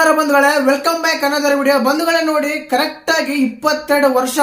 ನಮಸ್ಕಾರ ಬಂಧುಗಳೇ welcome back ಅನ್ನೋದರ ವಿಡಿಯೋ ಬಂಧುಗಳೇ ನೋಡಿ ಕರೆಕ್ಟ್ ಆಗಿ ಇಪ್ಪತ್ತೆರಡು ವರ್ಷ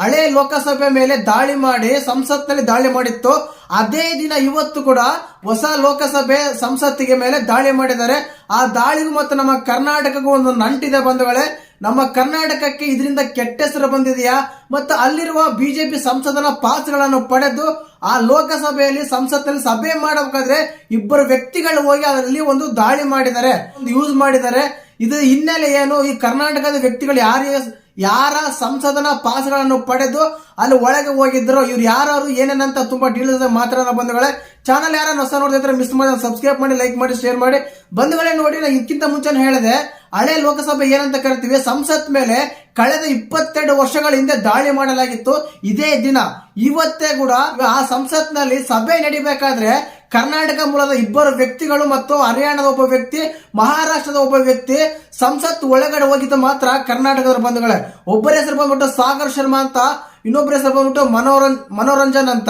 ಹಳೆ ಲೋಕಸಭೆ ಮೇಲೆ ದಾಳಿ ಮಾಡಿ, ಸಂಸತ್ನಲ್ಲಿ ದಾಳಿ ಮಾಡಿತ್ತು. ಅದೇ ದಿನ ಇವತ್ತು ಕೂಡ ಹೊಸ ಲೋಕಸಭೆ ಸಂಸತ್ತಿಗೆ ಮೇಲೆ ದಾಳಿ ಮಾಡಿದ್ದಾರೆ. ಆ ದಾಳಿಗೂ ಮತ್ತು ನಮ್ಮ ಕರ್ನಾಟಕಕ್ಕೂ ಒಂದು ನಂಟಿದೆ ಬಂಧುಗಳೇ. ನಮ್ಮ ಕರ್ನಾಟಕಕ್ಕೆ ಇದರಿಂದ ಕೆಟ್ಟ ಹೆಸರು ಬಂದಿದೆಯಾ? ಮತ್ತು ಅಲ್ಲಿರುವ ಬಿಜೆಪಿ ಸಂಸದನ ಪಾಸ್ಗಳನ್ನು ಪಡೆದು ಆ ಲೋಕಸಭೆಯಲ್ಲಿ ಸಂಸತ್ನಲ್ಲಿ ಸಭೆ ಮಾಡಬೇಕಾದ್ರೆ ಇಬ್ಬರು ವ್ಯಕ್ತಿಗಳು ಹೋಗಿ ಅದರಲ್ಲಿ ಒಂದು ದಾಳಿ ಮಾಡಿದ್ದಾರೆ ಯೂಸ್ ಮಾಡಿದ್ದಾರೆ. ಇದು ಹಿನ್ನೆಲೆ ಏನು? ಈ ಕರ್ನಾಟಕದ ವ್ಯಕ್ತಿಗಳು ಯಾರು ಯಾರ ಸಂಸದನ ಪಾಸ್ಗಳನ್ನು ಪಡೆದು ಅಲ್ಲಿ ಒಳಗೆ ಹೋಗಿದ್ರು ಇವ್ರು ಯಾರು ಏನೇನಂತ ತುಂಬಾ ಡೀಲ್ಸ್ ಮಾತ್ರ ಬಂಧುಗಳೇ. ಚಾನಲ್ ಯಾರು ಹೊಸ ನೋಡ್ತಿದ್ರೆ ಮಿಸ್ ಮಾಡಿ ಸಬ್ಸ್ಕ್ರೈಬ್ ಮಾಡಿ ಲೈಕ್ ಮಾಡಿ ಶೇರ್ ಮಾಡಿ. ಬಂಧುಗಳೇ ನೋಡಿ ನಾನು ಇದಕ್ಕಿಂತ ಮುಂಚೆ ಹೇಳಿದೆ, ಹಳೆ ಲೋಕಸಭೆ ಏನಂತ ಕರಿತೀವಿ, ಸಂಸತ್ ಮೇಲೆ ಕಳೆದ ಇಪ್ಪತ್ತೆರಡು ವರ್ಷಗಳ ಹಿಂದೆ ದಾಳಿ ಮಾಡಲಾಗಿತ್ತು. ಇದೇ ದಿನ, ಇವತ್ತೇ ಕೂಡ ಆ ಸಂಸತ್ನಲ್ಲಿ ಸಭೆ ನಡಿಬೇಕಾದ್ರೆ ಕರ್ನಾಟಕ ಮೂಲದ ಇಬ್ಬರು ವ್ಯಕ್ತಿಗಳು ಮತ್ತು ಹರಿಯಾಣದ ಒಬ್ಬ ವ್ಯಕ್ತಿ, ಮಹಾರಾಷ್ಟ್ರದ ಒಬ್ಬ ವ್ಯಕ್ತಿ, ಸಂಸತ್ ಒಳಗಡೆ ಹೋಗಿದ್ದು ಮಾತ್ರ ಕರ್ನಾಟಕದ ಬಂಧುಗಳೇ. ಒಬ್ಬರ ಹೆಸರು ಬಂದ್ಬಿಟ್ಟು ಸಾಗರ್ ಶರ್ಮಾ ಅಂತ, ಇನ್ನೊಬ್ಬರ ಹೆಸರು ಬಂದ್ಬಿಟ್ಟು ಮನೋರಂಜ್ ಮನೋರಂಜನ್ ಅಂತ.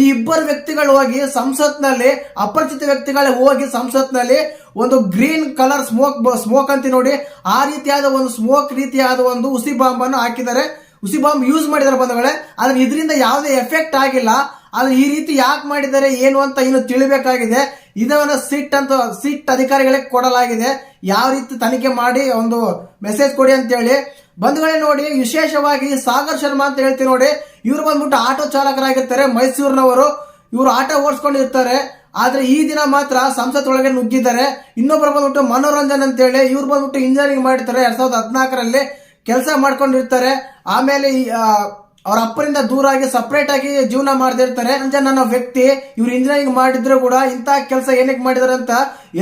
ಈ ಇಬ್ಬರು ವ್ಯಕ್ತಿಗಳು ಹೋಗಿ ಸಂಸತ್ನಲ್ಲಿ, ಅಪರಿಚಿತ ವ್ಯಕ್ತಿಗಳೇ ಹೋಗಿ ಸಂಸತ್ನಲ್ಲಿ ಒಂದು ಗ್ರೀನ್ ಕಲರ್ ಸ್ಮೋಕ್ ಸ್ಮೋಕ್ ಅಂತ ನೋಡಿ, ಆ ರೀತಿಯಾದ ಒಂದು ಸ್ಮೋಕ್ ರೀತಿಯಾದ ಒಂದು ಉಸಿ ಬಾಂಬ್ ಅನ್ನು ಹಾಕಿದ್ದಾರೆ. ಉಸಿ ಬಾಂಬ್ ಯೂಸ್ ಮಾಡಿದ್ದಾರೆ ಬಂಧುಗಳೇ. ಆದ್ರೆ ಇದರಿಂದ ಯಾವುದೇ ಎಫೆಕ್ಟ್ ಆಗಿಲ್ಲ. ಆದ್ರೆ ಈ ರೀತಿ ಯಾಕೆ ಮಾಡಿದ್ದಾರೆ, ಏನು ಅಂತ ಇನ್ನು ತಿಳಿಬೇಕಾಗಿದೆ. ಇದನ್ನ ಸಿಟ್ ಅಂತ, ಸಿಟ್ ಅಧಿಕಾರಿಗಳಿಗೆ ಕೊಡಲಾಗಿದೆ. ಯಾವ ರೀತಿ ತನಿಖೆ ಮಾಡಿ ಒಂದು ಮೆಸೇಜ್ ಕೊಡಿ ಅಂತ ಹೇಳಿ ಬಂಧುಗಳೇ ನೋಡಿ, ವಿಶೇಷವಾಗಿ ಸಾಗರ್ ಶರ್ಮಾ ಅಂತ ಹೇಳ್ತೀವಿ ನೋಡಿ, ಇವ್ರು ಬಂದ್ಬಿಟ್ಟು ಆಟೋ ಚಾಲಕರಾಗಿರ್ತಾರೆ, ಮೈಸೂರಿನವರು. ಇವರು ಆಟೋ ಓಡಿಸ್ಕೊಂಡಿರ್ತಾರೆ. ಆದ್ರೆ ಈ ದಿನ ಮಾತ್ರ ಸಂಸತ್ ಒಳಗೆ ನುಗ್ಗಿದ್ದಾರೆ. ಇನ್ನೊಬ್ಬರು ಬಂದ್ಬಿಟ್ಟು ಮನೋರಂಜನ್ ಅಂತ ಹೇಳಿ ಇವ್ರು ಬಂದ್ಬಿಟ್ಟು ಇಂಜಿನಿಯರಿಂಗ್ ಮಾಡಿರ್ತಾರೆ, ಎರಡ್ ಸಾವಿರದ ಕೆಲಸ ಮಾಡ್ಕೊಂಡಿರ್ತಾರೆ. ಆಮೇಲೆ ಅವ್ರ ಅಪ್ಪರಿಂದ ದೂರ ಆಗಿ ಸಪ್ರೇಟ್ ಆಗಿ ಜೀವನ ಮಾಡ್ದಿರ್ತಾರೆ ಇರ್ತಾರೆ. ಅನ್ನೋ ವ್ಯಕ್ತಿ, ಇವ್ರು ಇಂಜಿನಿಯರಿಂಗ್ ಮಾಡಿದ್ರು ಕೂಡ ಇಂತಹ ಕೆಲಸ ಏನಕ್ಕೆ ಮಾಡಿದಾರೆ ಅಂತ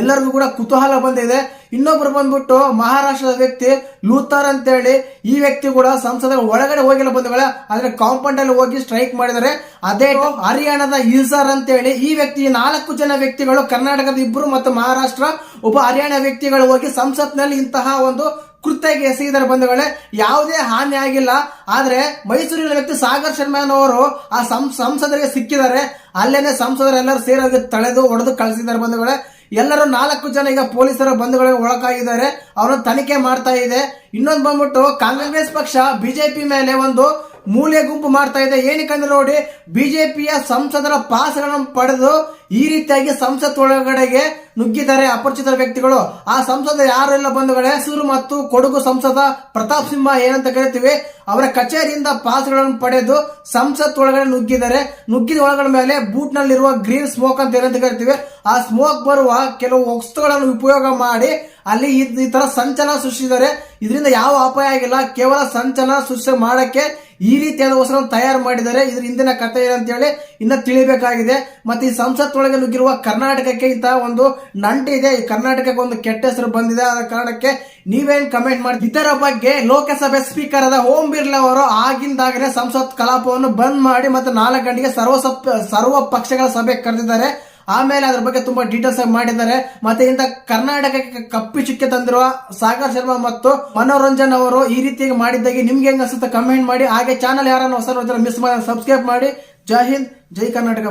ಎಲ್ಲರಿಗೂ ಕೂಡ ಕುತೂಹಲ ಬಂದಿದೆ. ಇನ್ನೊಬ್ರು ಬಂದ್ಬಿಟ್ಟು ಮಹಾರಾಷ್ಟ್ರದ ವ್ಯಕ್ತಿ ಲೂಥರ್ ಅಂತ ಹೇಳಿ ಈ ವ್ಯಕ್ತಿ ಕೂಡ ಸಂಸದ ಒಳಗಡೆ ಹೋಗಿಲ್ಲ ಬಂದವಳ ಆದ್ರೆ ಕಾಂಪೌಂಡ್ ಅಲ್ಲಿ ಹೋಗಿ ಸ್ಟ್ರೈಕ್ ಮಾಡಿದರೆ. ಅದೇ ಹರಿಯಾಣದ ಇಲ್ಸಾರ್ ಅಂತ ಹೇಳಿ ಈ ವ್ಯಕ್ತಿ ನಾಲ್ಕು ಜನ ವ್ಯಕ್ತಿಗಳು ಕರ್ನಾಟಕದ ಇಬ್ಬರು ಮತ್ತು ಮಹಾರಾಷ್ಟ್ರ, ಒಬ್ಬ ಹರಿಯಾಣ ವ್ಯಕ್ತಿಗಳು ಹೋಗಿ ಸಂಸತ್ನಲ್ಲಿ ಇಂತಹ ಒಂದು ಕೃತ್ಯಕ್ಕೆ ಎಸಗಿದ್ದಾರೆ ಬಂಧುಗಳೇ. ಯಾವುದೇ ಹಾನಿ ಆಗಿಲ್ಲ. ಆದ್ರೆ ಮೈಸೂರಿನ ವ್ಯಕ್ತಿ ಸಾಗರ್ ಶರ್ಮಾನವರು ಆ ಸಂ- ಸಂಸದರಿಗೆ ಸಿಕ್ಕಿದ್ದಾರೆ. ಅಲ್ಲೇನೆ ಸಂಸದರೆಲ್ಲರೂ ಸೇರೋದು ತಳೆದು ಹೊಡೆದು ಕಳಿಸಿದ್ದಾರೆ ಬಂಧುಗಳೇ. ಎಲ್ಲರೂ ನಾಲ್ಕು ಜನ ಈಗ ಪೊಲೀಸರ ಬಂಧುಗಳಿಗೆ ಒಳಗಾಗಿದ್ದಾರೆ. ಅವರನ್ನು ತನಿಖೆ ಮಾಡ್ತಾ ಇದೆ. ಇನ್ನೊಂದು ಬಂದ್ಬಿಟ್ಟು ಕಾಂಗ್ರೆಸ್ ಪಕ್ಷ, ಬಿಜೆಪಿ ಮೇಲೆ ಒಂದು ಮೂಲೆ ಗುಂಪು ಮಾಡ್ತಾ ಇದೆ. ಏನಕ್ಕಂದ್ರೆ ನೋಡಿ, ಬಿಜೆಪಿಯ ಸಂಸದರ ಪಾಸ್ಗಳನ್ನು ಪಡೆದು ಈ ರೀತಿಯಾಗಿ ಸಂಸತ್ ಒಳಗಡೆಗೆ ನುಗ್ಗಿದ್ದಾರೆ ಅಪರಿಚಿತ ವ್ಯಕ್ತಿಗಳು. ಆ ಸಂಸದ ಯಾರೆಲ್ಲ ಬಂಧುಗಳೇ ಹೆಸರು ಮತ್ತು ಕೊಡಗು ಸಂಸದ ಪ್ರತಾಪ್ ಸಿಂಹ ಏನಂತ ಕರಿತೀವಿ. ಅವರ ಕಚೇರಿಯಿಂದ ಪಾಸ್ಗಳನ್ನು ಪಡೆದು ಸಂಸತ್ ಒಳಗಡೆ ನುಗ್ಗಿದ್ದಾರೆ. ನುಗ್ಗಿದ ಒಳಗಡೆ ಮೇಲೆ ಬೂಟ್ ನಲ್ಲಿರುವ ಗ್ರೀನ್ ಸ್ಮೋಕ್ ಅಂತ ಏನಂತ ಕರಿತೀವಿ. ಆ ಸ್ಮೋಕ್ ಬರುವ ಕೆಲವು ವಸ್ತುಗಳನ್ನು ಉಪಯೋಗ ಮಾಡಿ ಅಲ್ಲಿ ಈ ಈ ತರ ಸಂಚಲನ ಸೃಷ್ಟಿಸಿದ್ದಾರೆ. ಇದರಿಂದ ಯಾವ ಅಪಾಯ ಆಗಿಲ್ಲ. ಕೇವಲ ಸಂಚಲನ ಸೃಷ್ಟಿ ಮಾಡಕ್ಕೆ ಈ ರೀತಿಯಾದ ವಸ್ತುಗಳನ್ನು ತಯಾರು ಮಾಡಿದ್ದಾರೆ. ಇದ್ರ ಹಿಂದಿನ ಕಥೆ ಏನಂತ ಹೇಳಿ ಇನ್ನ ತಿಳಿಬೇಕಾಗಿದೆ. ಮತ್ತೆ ಈ ಸಂಸತ್ ಒಳಗೆ ನುಗ್ಗಿರುವ ಕರ್ನಾಟಕಕ್ಕೆ ಇಂತಹ ಒಂದು ನಂಟು ಇದೆ. ಈ ಕರ್ನಾಟಕಕ್ಕೆ ಒಂದು ಕೆಟ್ಟ ಹೆಸರು ಬಂದಿದೆ. ಆದ ಕಾರಣಕ್ಕೆ ನೀವೇನ್ ಕಮೆಂಟ್ ಮಾಡಿ ಇದರ ಬಗ್ಗೆ ಲೋಕಸಭೆ ಸ್ಪೀಕರ್ ಆದ ಓಂ ಬಿರ್ಲಾ ಅವರು ಆಗಿಂದಾಗಲೇ ಸಂಸತ್ ಕಲಾಪವನ್ನು ಬಂದ್ ಮಾಡಿ ಮತ್ತೆ ನಾಲ್ಕು ಗಂಟೆಗೆ ಸರ್ವ ಸರ್ವ ಪಕ್ಷಗಳ ಸಭೆ ಕರೆದಿದ್ದಾರೆ. ಆಮೇಲೆ ಅದ್ರ ಬಗ್ಗೆ ತುಂಬಾ ಡೀಟೇಲ್ಸ್ ಆಗಿ ಮಾಡಿದ್ದಾರೆ. ಮತ್ತೆ ಇಂತ ಕರ್ನಾಟಕಕ್ಕೆ ಕಪ್ಪಿ ಚುಕ್ಕೆ ತಂದಿರುವ ಸಾಗರ್ ಶರ್ಮಾ ಮತ್ತು ಮನೋರಂಜನ್ ಅವರು ಈ ರೀತಿಯಾಗಿ ಮಾಡಿದ್ದಾಗಿ ನಿಮ್ಗೆ ಹೆಂಗ ಅನ್ಸುತ್ತೆ ಕಮೆಂಟ್ ಮಾಡಿ. ಹಾಗೆ ಚಾನಲ್ ಯಾರನ್ನ ಹೊಸ ಮಿಸ್ ಮಾಡಿ ಸಬ್ಸ್ಕ್ರೈಬ್ ಮಾಡಿ. ಜೈ ಹಿಂದ್, ಜೈ ಕರ್ನಾಟಕ